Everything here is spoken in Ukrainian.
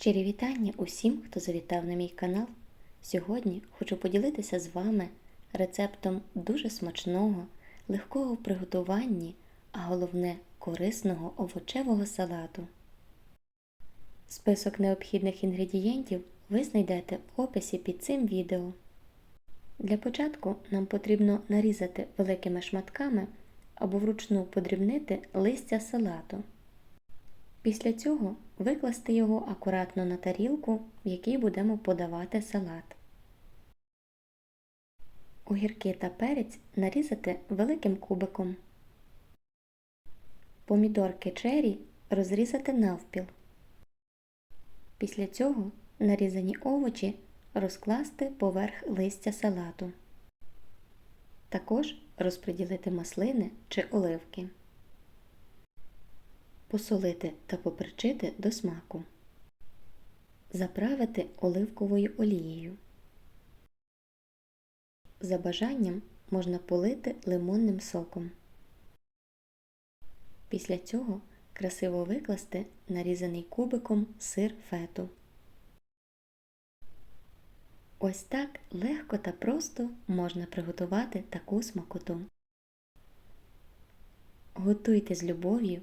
Щирі вітання усім, хто завітав на мій канал. Сьогодні хочу поділитися з вами рецептом дуже смачного, легкого в приготуванні, а головне корисного овочевого салату. Список необхідних інгредієнтів ви знайдете в описі під цим відео. Для початку нам потрібно нарізати великими шматками або вручну подрібнити листя салату. Після цього викласти його акуратно на тарілку, в якій будемо подавати салат. Огірки та перець нарізати великим кубиком. Помідорки чері розрізати навпіл. Після цього нарізані овочі розкласти поверх листя салату. Також розподілити маслини чи оливки посолити та поперчити до смаку, заправити оливковою олією. За бажанням можна полити лимонним соком. Після цього красиво викласти нарізаний кубиком сир фету. Ось так легко та просто можна приготувати таку смакоту. Готуйте з любов'ю